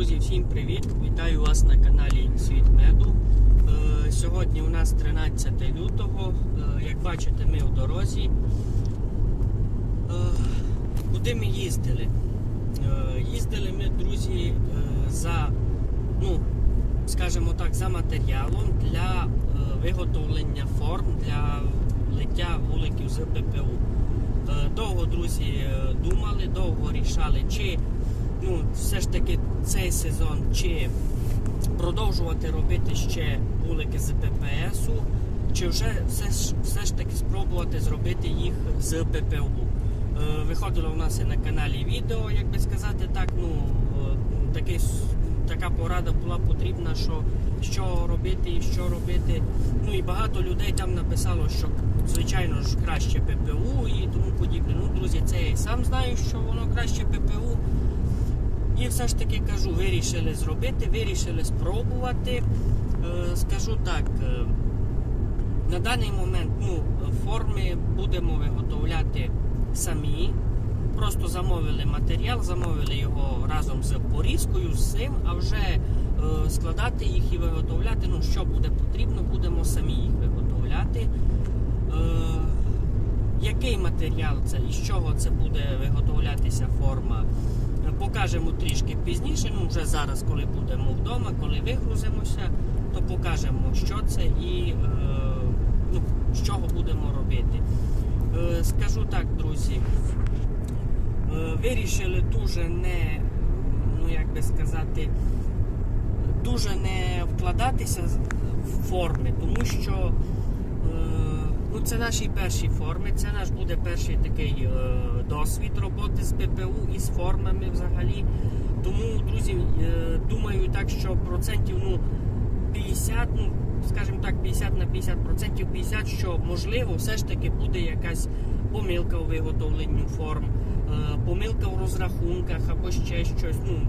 Друзі, всім привіт! Вітаю вас на каналі Світ Меду. Е, Сьогодні у нас 13 лютого. Е, Як бачите, ми в дорозі. Е, Куди ми їздили? Їздили ми, друзі, за, ну, скажімо так, за матеріалом для виготовлення форм для лиття вуликів з ППУ. Довго, друзі, думали, довго рішали, чи ну, все ж таки цей сезон, чи продовжувати робити ще вулики з ППСу, чи вже все, ж- все ж таки спробувати зробити їх з ППУ. Е, Виходило у нас і на каналі відео, як би сказати так, ну е, такий, така порада була потрібна, що, що робити і що робити. Ну і багато людей там написало, що звичайно ж краще ППУ і тому подібне. Ну, друзі, це я і сам знаю, що воно краще ППУ. І все ж таки кажу, вирішили зробити, вирішили спробувати. Е, скажу так, е, на даний момент ну, форми будемо виготовляти самі. Просто замовили матеріал, замовили його разом з порізкою, з цим, а вже е, складати їх і виготовляти, ну що буде потрібно, будемо самі їх виготовляти. Який матеріал це і з чого це буде виготовлятися форма, покажемо трішки пізніше. Ну, вже зараз, коли будемо вдома, коли вигрузимося, то покажемо, що це і е, ну, з чого будемо робити. Е, скажу так, друзі, е, вирішили дуже не, ну як би сказати, дуже не вкладатися в форми, тому що е, ну, це наші перші форми, це наш буде перший такий е, досвід роботи з ППУ і з формами взагалі. Тому, друзі, е, думаю так, що процентів ну, 50, ну, скажімо так, 50 на 50 процентів 50, що можливо все ж таки буде якась помилка у виготовленні форм, е, помилка в розрахунках або ще щось. Ну,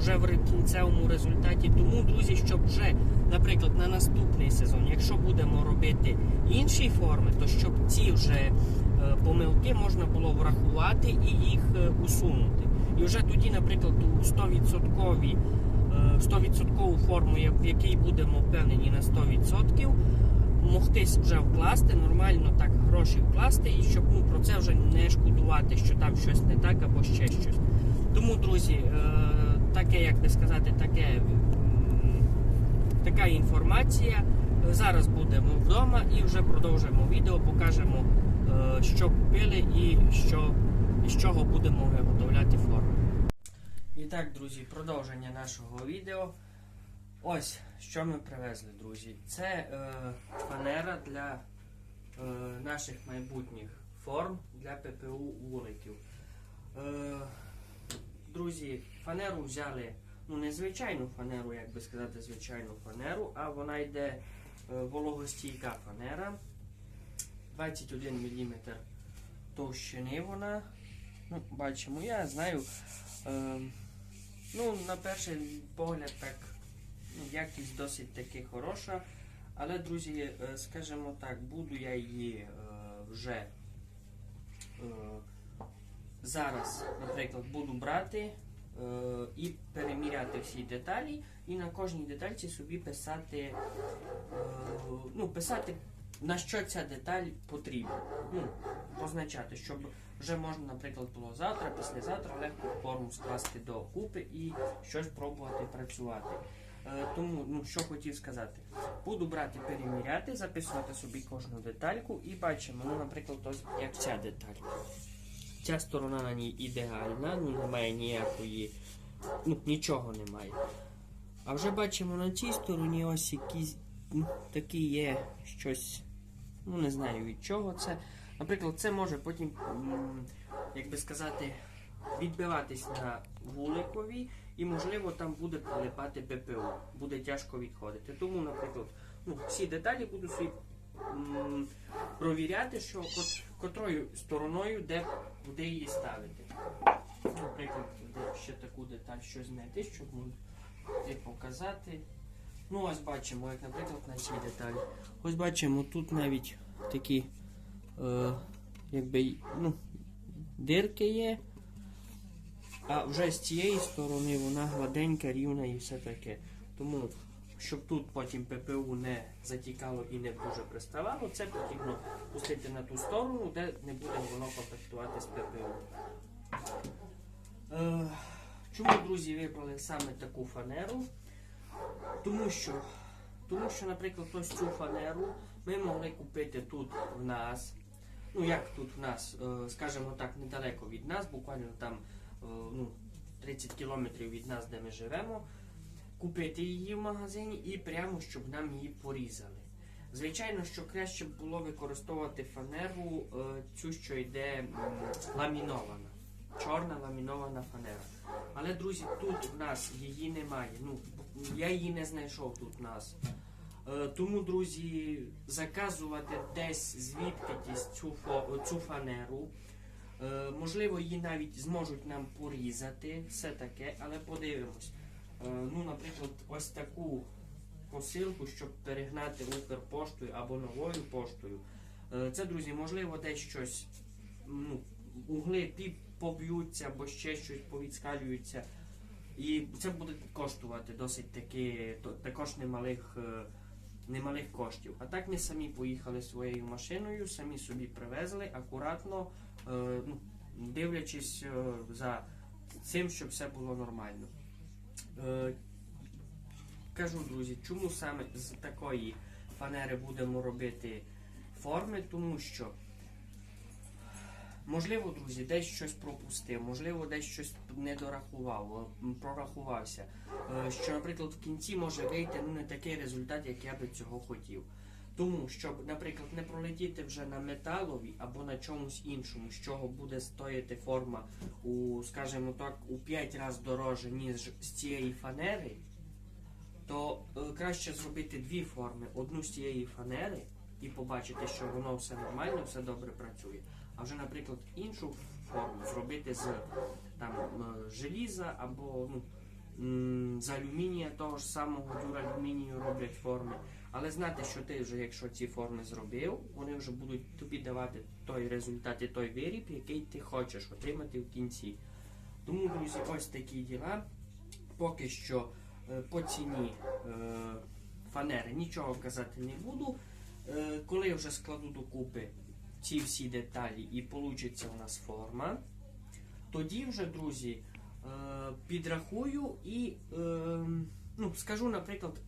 вже в кінцевому результаті. Тому, друзі, щоб вже, наприклад, на наступний сезон, якщо будемо робити інші форми, то щоб ці вже е, помилки можна було врахувати і їх е, усунути. І вже тоді, наприклад, у 100%, е, 100% форму, в якій будемо впевнені на 100%, могтись вже вкласти, нормально так гроші вкласти, і щоб ну, про це вже не шкодувати, що там щось не так або ще щось. Тому, друзі, е, таке, як би сказати, таке, така інформація. Зараз будемо вдома і вже продовжимо відео, покажемо, е, що купили і що, з чого будемо виготовляти форми. І так, друзі, продовження нашого відео. Ось що ми привезли, друзі. Це е, фанера для е, наших майбутніх форм для ППУ вуликів. Е, друзі, фанеру взяли, ну не звичайну фанеру, як би сказати, звичайну фанеру, а вона йде е, вологостійка фанера. 21 мм товщини вона. Ну, бачимо, я знаю. Е, ну, на перший погляд, так, ну, якість досить таки хороша. Але, друзі, е, скажімо так, буду я її е, вже е, зараз, наприклад, буду брати і переміряти всі деталі, і на кожній детальці собі писати, е, ну, писати, на що ця деталь потрібна. Ну, позначати, щоб вже можна, наприклад, було завтра, післязавтра легко форму скласти до купи і щось пробувати працювати. Е, Тому, ну що хотів сказати, буду брати, переміряти, записувати собі кожну детальку і бачимо, ну, наприклад, ось як ця деталь. Ця сторона на ній ідеальна, ну немає ніякої, ну нічого немає. А вже бачимо на цій стороні ось якісь ну, такі є щось, ну не знаю від чого це. Наприклад, це може потім, як би сказати, відбиватись на вуликові, і можливо там буде прилипати ППО, буде тяжко відходити. Тому, наприклад, ну, всі деталі буду собі провіряти, що кот, котрою стороною де буде її ставити. Наприклад, де ще таку деталь щось знайти, щоб показати. Ну, ось бачимо, як, наприклад, на цій деталі. Ось бачимо, тут навіть такі е, якби, ну, дирки є. А вже з цієї сторони вона гладенька, рівна і все таке. Тому, щоб тут потім ППУ не затікало і не дуже приставало, це потрібно пустити на ту сторону, де не буде воно контактувати з ППУ. Е, чому, друзі, вибрали саме таку фанеру? Тому що, тому що, наприклад, ось цю фанеру ми могли купити тут в нас. Ну, як тут в нас, е, скажімо так, недалеко від нас, буквально там е, ну, 30 кілометрів від нас, де ми живемо, купити її в магазині і прямо, щоб нам її порізали. Звичайно, що краще було використовувати фанеру, е, цю, що йде ламінована. Чорна ламінована фанера. Але, друзі, тут в нас її немає. Ну, я її не знайшов тут в нас. Е, Тому, друзі, заказувати десь звідки цю, цю фанеру. Е, Можливо, її навіть зможуть нам порізати, все таке, але подивимось. Е, Ну, наприклад, ось таку посилку, щоб перегнати Укрпоштою або новою поштою. Е, Це, друзі, можливо, десь щось, ну, угли поб'ються або ще щось повідскалюються. І це буде коштувати досить таки, також немалих, е, немалих коштів. А так ми самі поїхали своєю машиною, самі собі привезли акуратно, ну, дивлячись за цим, щоб все було нормально. Е, Кажу, друзі, чому саме з такої фанери будемо робити форми, тому що Можливо, друзі, десь щось пропустив, можливо, десь щось не дорахував, прорахувався. Е, Що, наприклад, в кінці може вийти ну, не такий результат, як я би цього хотів. Тому, щоб, наприклад, не пролетіти вже на металові або на чомусь іншому, з чого буде стояти форма у, скажімо так, у 5 разів дорожче, ніж з цієї фанери, то е, краще зробити дві форми: одну з цієї фанери і побачити, що воно все нормально, все добре працює. А вже, наприклад, іншу форму зробити з там е, желіза або ну, з алюмінія, того ж самого дюралюмінію роблять форми. Але знати, що ти вже, якщо ці форми зробив, вони вже будуть тобі давати той результат і той виріб, який ти хочеш отримати в кінці. Тому, друзі, ось такі діла. Поки що е, по ціні е, фанери нічого казати не буду. Е, коли вже складу докупи ці всі деталі і получиться у нас форма, тоді вже, друзі, підрахую і ну, скажу, наприклад,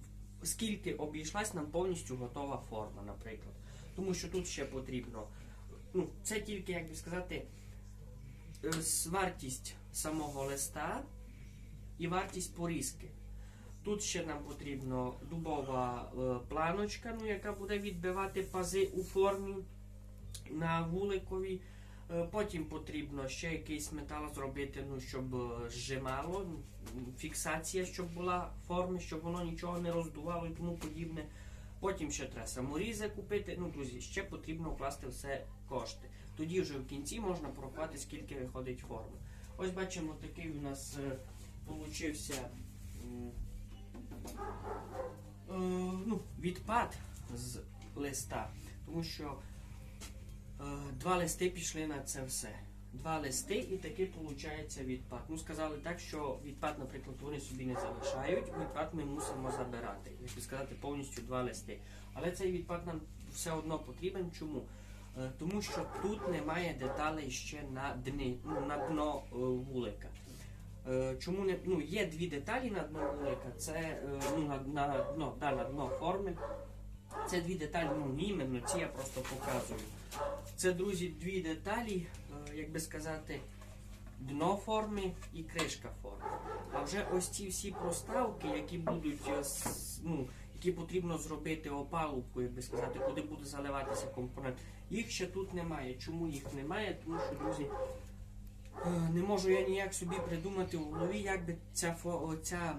скільки обійшлась нам повністю готова форма, наприклад. Тому що тут ще потрібно. Ну, це тільки, як би сказати, е, вартість самого листа і вартість порізки. Тут ще нам потрібно дубова е, планочка, ну, яка буде відбивати пази у формі на вуликові. Е, Потім потрібно ще якийсь метал зробити, ну, щоб е, зжимало, фіксація, щоб була форми, щоб воно нічого не роздувало і тому подібне. Потім ще треба саморізи купити. Ну, друзі, ще потрібно вкласти все кошти. Тоді вже в кінці можна порахувати, скільки виходить форми. Ось бачимо, такий у нас е, получився ну, відпад з листа, тому що два листи пішли на це все. Два листи і таки виходить відпад. Ну, сказали так, що відпад, наприклад, вони собі не залишають, відпад ми мусимо забирати. Як сказати, повністю два листи. Але цей відпад нам все одно потрібен. Чому? Е, Тому що тут немає деталей ще на дні, ну, на дно е, вулика. Е, Чому не ну є дві деталі на дно вулика? Це ну на, на дно, да, на дно форми. Це дві деталі, ну іменно ці я просто показую. Це, друзі, дві деталі, е, як би сказати, дно форми і кришка форми. А вже ось ці всі проставки, які будуть, е, ну, які потрібно зробити опалубку, як би сказати, куди буде заливатися компонент. Їх ще тут немає. Чому їх немає? Тому що, друзі, е, не можу я ніяк собі придумати в голові, як би ця, оця,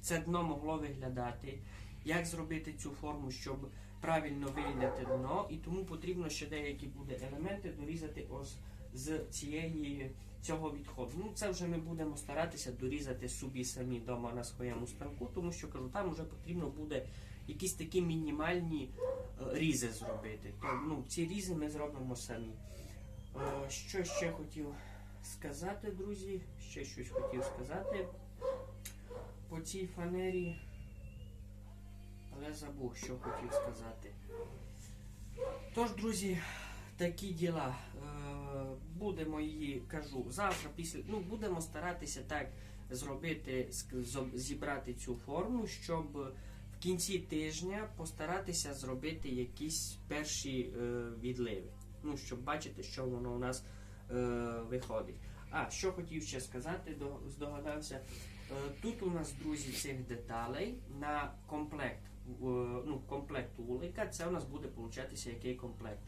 це дно могло виглядати, як зробити цю форму, щоб правильно вигляти дно, і тому потрібно ще деякі буде елементи дорізати ось з цієї цього відходу. Ну це вже ми будемо старатися дорізати собі самі вдома на своєму станку, тому що кажу, там вже потрібно буде якісь такі мінімальні е, різи зробити. То, ну, ці різи ми зробимо самі. Е, що ще хотів сказати, друзі. Ще щось хотів сказати по цій фанері. Але забув, що хотів сказати. Тож, друзі, такі діла. Е, будемо її, кажу, завтра після. Ну, будемо старатися так зробити, зібрати цю форму, щоб в кінці тижня постаратися зробити якісь перші е, відливи. Ну, щоб бачити, що воно у нас е, виходить. А, що хотів ще сказати, здогадався. Тут у нас, друзі, цих деталей на комплект, ну, комплект вулика, це у нас буде получатися який комплект.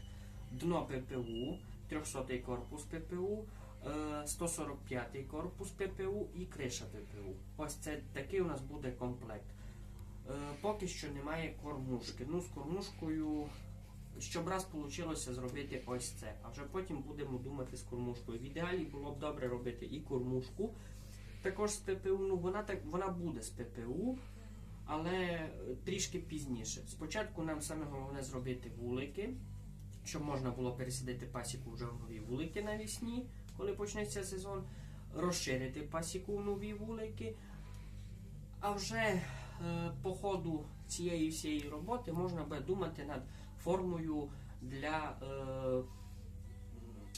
Дно ППУ, 300 корпус ППУ, е, 145 корпус ППУ і криша ППУ. Ось це такий у нас буде комплект. Е, Поки що немає кормушки. Ну, з кормушкою, щоб раз вийшло зробити ось це. А вже потім будемо думати з кормушкою. В ідеалі було б добре робити і кормушку. Також з ППУ, ну вона так вона буде з ППУ, але е, трішки пізніше. Спочатку нам саме головне зробити вулики, щоб можна було пересадити пасіку вже в нові вулики навесні, коли почнеться сезон, розширити пасіку в нові вулики. А вже е, по ходу цієї всієї роботи можна буде думати над формою для, е,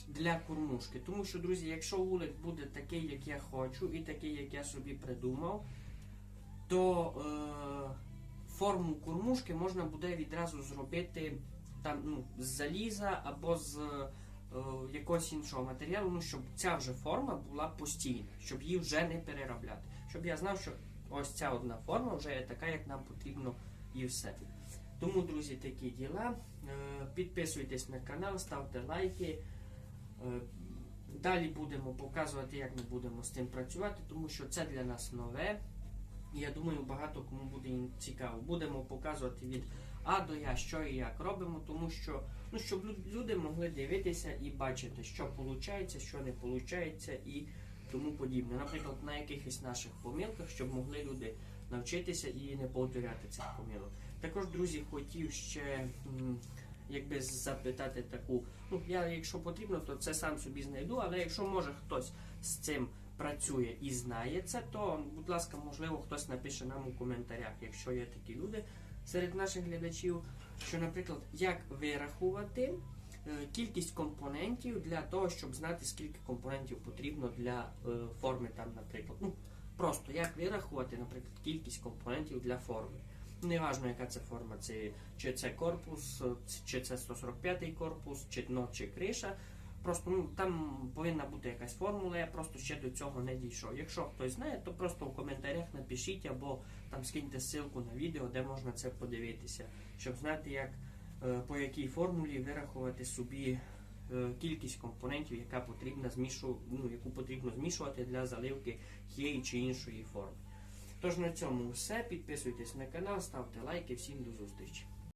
для кормушки. Тому що, друзі, якщо вулик буде такий, як я хочу, і такий, як я собі придумав, то е, форму кормушки можна буде відразу зробити там, ну, з заліза або з е, якогось іншого матеріалу, ну, щоб ця вже форма була постійна, щоб її вже не переробляти. Щоб я знав, що ось ця одна форма вже є така, як нам потрібно, і все. Тому, друзі, такі діла. Е, Підписуйтесь на канал, ставте лайки. Е, Далі будемо показувати, як ми будемо з цим працювати, тому що це для нас нове. Я думаю, багато кому буде цікаво. Будемо показувати від А до Я, що і як робимо, тому що ну, щоб люди могли дивитися і бачити, що виходить, що не виходить і тому подібне. Наприклад, на якихось наших помилках, щоб могли люди навчитися і не повторяти цих помилок. Також, друзі, хотів ще якби запитати таку. Ну, я, якщо потрібно, то це сам собі знайду, але якщо може хтось з цим працює і знає це, то, будь ласка, можливо, хтось напише нам у коментарях, якщо є такі люди серед наших глядачів, що, наприклад, як вирахувати е, кількість компонентів для того, щоб знати, скільки компонентів потрібно для е, форми, там, наприклад. Ну, просто як вирахувати, наприклад, кількість компонентів для форми. Неважно, яка це форма, це, чи це корпус, чи це 145 корпус, чи дно, чи криша. Просто ну, там повинна бути якась формула, я просто ще до цього не дійшов. Якщо хтось знає, то просто в коментарях напишіть або там скиньте ссылку на відео, де можна це подивитися, щоб знати, як е, по якій формулі вирахувати собі е, кількість компонентів, яка потрібна змішу, ну, яку потрібно змішувати для заливки тієї чи іншої форми. Тож на цьому все. Підписуйтесь на канал, ставте лайки. Всім до зустрічі.